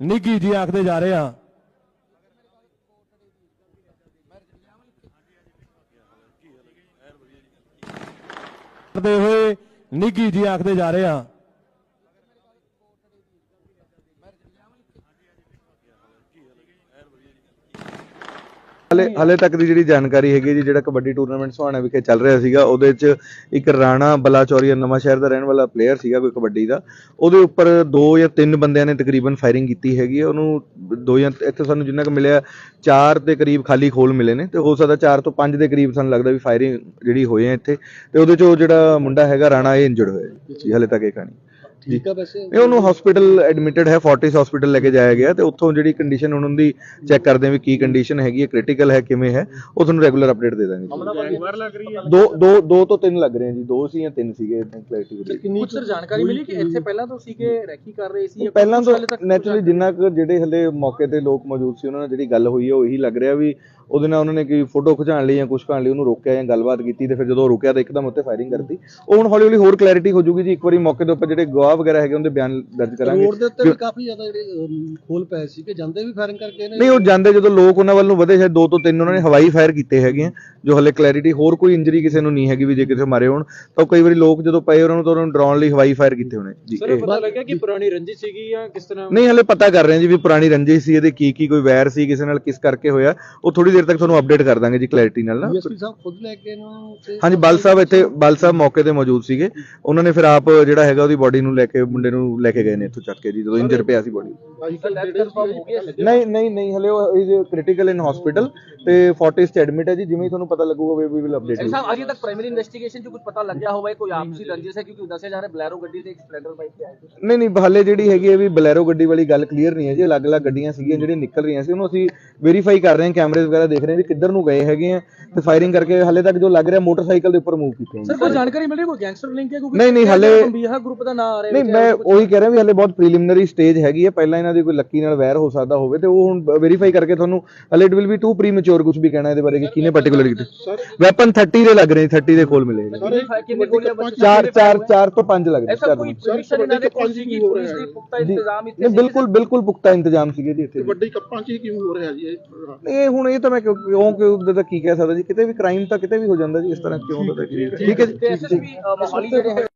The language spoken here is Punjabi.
ਨਿੱਗੀ ਜੀ ਆਖਦੇ ਜਾ ਰਹੇ ਹਾਂ ਕਰਦੇ ਹੋਏ ਨਿੱਗੀ ਜੀ ਆਖਦੇ ਜਾ ਰਹੇ ਹਾਂ ਹਲੇ ਹਲੇ ਤੱਕ ਦੀ ਜਿਹੜੀ ਜਾਣਕਾਰੀ ਹੈਗੀ ਜੀ, ਜਿਹੜਾ ਕਬੱਡੀ ਟੂਰਨਾਮੈਂਟ ਸੁਹਾਣਾ ਵਿਖੇ ਚੱਲ ਰਿਹਾ ਸੀਗਾ, ਉਹਦੇ 'ਚ ਇੱਕ ਰਾਣਾ ਬਲਾਚੌਰੀਆ ਨਵਾਂ ਸ਼ਹਿਰ ਦਾ ਰਹਿਣ ਵਾਲਾ ਪਲੇਅਰ ਸੀਗਾ ਕੋਈ ਕਬੱਡੀ ਦਾ। ਉਹਦੇ ਉੱਪਰ ਦੋ ਜਾਂ ਤਿੰਨ ਬੰਦਿਆਂ ਨੇ ਤਕਰੀਬਨ ਫਾਇਰਿੰਗ ਕੀਤੀ ਹੈਗੀ ਹੈ। ਉਹਨੂੰ ਦੋ ਜਾਂ ਇੱਥੇ ਸਾਨੂੰ ਜਿੰਨਾ ਕੁ ਮਿਲਿਆ, ਚਾਰ ਦੇ ਕਰੀਬ ਖਾਲੀ ਖੋਲ ਮਿਲੇ ਨੇ ਤੇ ਹੋ ਸਕਦਾ ਚਾਰ ਤੋਂ ਪੰਜ ਦੇ ਕਰੀਬ ਸਾਨੂੰ ਲੱਗਦਾ ਵੀ ਫਾਇਰਿੰਗ ਜਿਹੜੀ ਹੋਈ ਹੈ ਇੱਥੇ। ਤੇ ਉਹਦੇ ਚੋਂ ਜਿਹੜਾ ਮੁੰਡਾ ਹੈਗਾ, ਰਾਣਾ, ਇਹ ਇੰਜਰਡ ਹੋਇਆ ਜੀ, ਹਲੇ ਤੱਕ ਇਹ ਕਹਾਣੀ। ਠੀਕ ਆ ਵੈਸੇ? ਇਹ ਉਹਨੂੰ ਹਸਪੀਟਲ ਐਡਮਿਟਡ ਹੈ ਫੋਰਟਿਸ ਹਸਪੀਟਲ ਲੈ ਕੇ ਜਾਇਆ ਗਿਆ ਤੇ ਉੱਥੋਂ ਜਿਹੜੀ ਕੰਡੀਸ਼ਨ ਉਹਨਾਂ ਦੀ ਚੈੱਕ ਕਰਦੇ ਵੀ ਕੀ ਕੰਡੀਸ਼ਨ ਹੈਗੀ ਹੈ ਕ੍ਰਿਟੀਕਲ ਹੈ ਕਿਵੇਂ ਹੈ ਉਹ ਤੁਹਾਨੂੰ ਰੈਗੂਲਰ ਅਪਡੇਟ ਦੇ ਦਾਂਗੇ। ਜੀ। ਦੋ ਦੋ ਦੋ ਤੋਂ ਤਿੰਨ ਲੱਗ ਰਹੇ ਆ ਜੀ ਦੋ ਸੀ ਜਾਂ ਤਿੰਨ ਸੀਗੇ ਕਲੈਰਿਟੀ ਕਿੰਨੀ ਕੁ ਜਾਣਕਾਰੀ ਮਿਲੀ ਕਿ ਇੱਥੇ ਪਹਿਲਾਂ ਤੋਂ ਸੀ ਕਿ ਰੈਕੀ ਕਰ ਰਹੇ ਸੀ ਪਹਿਲਾਂ ਤੋਂ ਨੈਚੁਰਲੀ ਜਿੰਨਾ ਕੁ ਜਿਹੜੇ ਹਲੇ ਮੌਕੇ ਤੇ ਲੋਕ ਮੌਜੂਦ ਸੀ ਉਹਨਾਂ ਨਾਲ ਜਿਹੜੀ ਗੱਲ ਹੋਈ ਹੈ ਉਹ ਇਹੀ ਲੱਗ ਰਿਹਾ ਵੀ ਉਹਦੇ ਨਾਲ ਉਹਨਾਂ ਨੇ ਕੋਈ ਫੋਟੋ ਖਿਚਾਉਣ ਲਈ ਜਾਂ ਕੁਝ ਕਰਨ ਲਈ ਉਹਨੂੰ ਰੋਕਿਆ ਜਾਂ ਗੱਲਬਾਤ ਕੀਤੀ ਤੇ ਫਿਰ ਜਦੋਂ ਰੁਕਿਆ ਤਾਂ ਇੱਕਦਮ ਉੱਤੇ ਫਾਇਰਿੰਗ ਕਰਤੀ। ਉਹ ਹੁਣ ਹੌਲੀ ਹੌਲੀ ਹੋਰ ਕਲੈਰਿਟੀ ਹੋ ਜੂਗੀ ਜੀ। ਇੱਕ ਵਾਰੀ ਮੌਕੇ ਦੇ ਉੱਪਰ ਜਿਹੜੇ ਗਵਾਹ ਵਗੈਰਾ ਹੈਗੇ ਉਹਦੇ ਬਿਆਨ ਦਰਜ ਕਰਾਂਗੇ। ਰੋਡ ਦੇ ਉੱਤੇ ਵੀ ਕਾਫੀ ਜ਼ਿਆਦਾ ਜਿਹੜੇ ਖੋਲ ਪਏ ਸੀ ਕਿ ਜਾਂਦੇ ਵੀ ਫਾਇਰਿੰਗ ਕਰਕੇ ਨੇ? ਨਹੀਂ ਉਹ ਜਾਂਦੇ ਜਦੋਂ ਲੋਕ ਉਹਨਾਂ ਵੱਲ ਨੂੰ ਵਧੇ ਸ਼ਾਇਦ ਦੋ ਤੋਂ ਤਿੰਨ ਉਹਨਾਂ ਨੇ ਹਵਾਈ ਫਾਇਰ ਕੀਤੇ ਹੈਗੇ ਆ ਜੋ ਹਲੇ ਕਲੈਰਿਟੀ ਹੋਰ ਕੋਈ ਇੰਜਰੀ ਕਿਸੇ ਨੂੰ ਨਹੀਂ ਹੈਗੀ ਵੀ ਜੇ ਕਿਸੇ ਮਾਰੇ ਹੋਣ। ਤਾਂ ਉਹ ਕਈ ਵਾਰੀ ਲੋਕ ਜਦੋਂ ਪਏ ਉਹਨਾਂ ਨੂੰ ਤਾਂ ਉਹਨਾਂ ਨੂੰ ਡਰਾਉਣ ਲਈ ਹਵਾਈ ਫਾਇਰ ਕੀਤੇ ਹੋਣੇ। ਜੀ ਇਹ- ਪਤਾ ਲੱਗਿਆ ਕਿ ਪੁਰਾਣੀ ਰੰਜਿਸ਼ ਸੀਗੀ ਜਾਂ ਕਿਸ ਤਰ੍ਹਾਂ? ਨਹੀਂ ਹਲੇ ਪਤਾ ਕਰ ਰਹੇ ਹਾਂ ਜੀ ਵੀ ਪੁਰਾਣੀ ਰੰਜਿਸ਼ ਸੀ ਇਹਦੇ ਕੀ ਕੀ ਕੋਈ ਵੈਰ ਸੀ ਕਿਸੇ ਨਾਲ ਕਿਸ ਕਰਕੇ ਹੋਇਆ। ਉਹ ਥੋੜੀ ਦੇਰ ਤੱਕ ਤੁਹਾਨੂੰ ਅਪਡੇਟ ਕਰ ਦਾਂਗੇ ਜੀ ਕਲੈਰਿਟੀ ਨਾਲ ਨਾ। ਡੀਐਸਪੀ ਸਾਹਿਬ ਖੁਦ ਲੈ ਕੇ ਇਹਨੂੰ ਤੇ ਹਾਂਜੀ ਬਲ ਸਾਹਿਬ ਇੱਥੇ ਬਲ ਸਾਹਿਬ ਮੌਕੇ ਤੇ ਮੌਜੂਦ ਸੀਗੇ। ਉਹਨਾਂ ਨੇ ਫਿਰ ਆਪ ਜਿਹੜਾ ਹੈਗਾ ਉਹਦੀ ਬੋਡੀ ਨੂੰ ਲੈ ਕੇ ਮੁੰਡੇ ਨੂੰ ਲੈ ਕੇ ਗਏ ਨੇ ਇੱਥੋਂ ਚੱਕ ਕੇ ਜੀ ਜਦੋਂ ਇੰਜਰ ਪਿਆ ਸੀ ਬੋਡੀ ਨਹੀਂ ਨਹੀਂ ਨਹੀਂ ਹਲੇ ਉਹ ਇਜ਼ ਕ੍ਰਿਟੀਕਲ ਇਨ ਹਸਪੀਟਲ ਤੇ ਫੋਰਟਿਸ ਚ ਐਡਮਿਟ ਹੈ ਜੀ ਜਿਵੇਂ ਹੀ ਤੁਹਾਨੂੰ ਪਤਾ ਲੱਗੂਗਾ ਵੀ ਵਿਲ ਅਪਡੇਟ ਯੂ ਸਾਹਿਬ ਅਜੇ ਤੱਕ ਪ੍ਰਾਇਮਰੀ ਇਨਵੈਸਟੀਗੇਸ਼ਨ 'ਚ ਕੁਝ ਪਤਾ ਲੱਗਿਆ ਹੋਵੇ ਕੋਈ ਆਪਸੀ ਰੰਜਿਸ਼ ਹੈ ਕਿਉਂਕਿ ਦੱਸਿਆ ਜਾ ਰਿਹਾ ਬਲੈਰੋ ਗੱਡੀ ਤੇ ਇੱਕ ਸਪਲੈਂਡਰ ਬਾਈਕ ਤੇ ਆਏ ਸੀ। ਨਹੀਂ ਨਹੀਂ ਹਲੇ ਜਿਹੜੀ ਹੈਗੀ ਹੈ ਵੀ ਬਲੈਰੋ ਗੱਡੀ ਵਾਲੀ ਗੱਲ ਕਲੀਅਰ ਨਹੀਂ ਹੈ ਜੀ ਅਲੱਗ-ਅਲੱਗ ਗੱਡੀਆਂ ਸੀਗੀਆਂ ਜਿਹੜੀਆਂ ਨਿਕਲ ਰਹੀਆਂ ਸੀ ਉਹਨੂੰ ਅਸੀਂ ਵੈਰੀਫਾਈ ਕਰ ਰਹੇ ਹਾਂ ਕੈਮਰੇ ਵਗੈਰਾ ਦੇਖ ਰਹੇ ਹਾਂ ਵੀ ਕਿੱਧਰ ਨੂੰ ਗਏ ਹੈਗੇ ਆ ਤੇ ਫਾਇਰਿੰਗ ਕਰਕੇ ਹਲੇ ਤੱਕ ਜੋ ਲੱਗ ਰਿਹਾ ਮੋਟਰਸਾਈਕਲ ਦੇ ਉੱਪਰ ਮੂਵ ਕੀਤੇ ਸਰ ਕੋਈ ਜਾਣਕਾਰੀ ਮਿਲ ਰਹੀ ਕੋਈ ਗੈਂਗਸਟਰ ਲਿੰਕ ਹੈ ਨਹੀਂ, ਨਹੀਂ, ਹਲੇ- ਬੰਬੀਹਾ ਗਰੁੱਪ ਦਾ ਨਾਮ ਆ ਰਿਹਾ ਨਹੀਂ ਮੈਂ ਉਹੀ ਕਹਿ ਰਿਹਾ ਵੀ ਹਲੇ ਬਹੁਤ ਪ੍ਰੀਲਿਮਿਨਰੀ ਸਟੇਜ ਹੈਗੀ ਹੈ ਪਹਿਲਾਂ ਇਹਨਾਂ ਦੀ ਕੋਈ ਲੱਕੀ ਨਾਲ ਵੈਰ ਹੋ ਸਕਦਾ ਹੋਵੇ ਤੇ ਉਹ ਹੁਣ ਵੈਰੀਫਾਈ ਕਰਕੇ ਤੁਹਾਨੂੰ ਹਲੇ it will be too premature ਕੁਝ ਵੀ ਕਹਿਣਾ ਇਹਦੇ ਬਾਰੇ ਕਿ ਕਿਹਨੇ ਪਾਰਟਿਕੂਲਰ ਕੀਤੇ। ਵੈਪਨ 30 ਦੇ ਲੱਗ ਰਹੇ 30 ਦੇ ਕੋਲ ਮਿਲੇ। ਨੇ। ਕਿੰਨੇ ਗੋਲੀਆਂ ਬੱਚੀਆਂ ਚਾਰ ਚਾਰ ਚਾਰ ਤੋਂ ਪੰਜ ਲੱਗ ਰਹੇ ਐਸਾ ਚਾਰ ਕੋਈ ਤੋਂ। ਪਰਮਿਸ਼ਨ ਇਹਨਾਂ ਦੇ ਪੁਲਿਸ ਦੀ ਪੁਖਤਾ ਇੰਤਜ਼ਾਮ ਇੱਥੇ ਬਿਲਕੁਲ ਬਿਲਕੁਲ ਪੁਖਤਾ ਇੰਤਜ਼ਾਮ ਸੀਗੇ ਜੀ ਇੱਥੇ। ਵੱਡੀ ਕੱਪਾਂ 'ਚ ਹੀ ਕਿਉਂ ਹੋ ਰਿਹਾ ਜੀ ਇਹ? ਹੁਣ ਇਹ ਤਾਂ ਮੈਂ ਕਿਉਂ ਕਿਉਂ ਕਿ ਉਹਦਾ ਤਾਂ ਕੀ ਕਹਿ ਸਕਦਾ ਜੀ? ਕਿਤੇ ਵੀ ਕ੍ਰਾਈਮ ਤਾਂ ਕਿਤੇ ਵੀ ਹੋ ਜਾਂਦਾ ਜੀ ਇਸ ਤਰ੍ਹਾਂ ਕਿਉਂ ਹੁੰਦਾ ਤਾਂ ਕੀ ਠੀਕ ਹੈ ਜੀ ਐਸਐਸਪੀ ਮੋਹਾਲੀ ਜਿਹੜੇ ਹੈ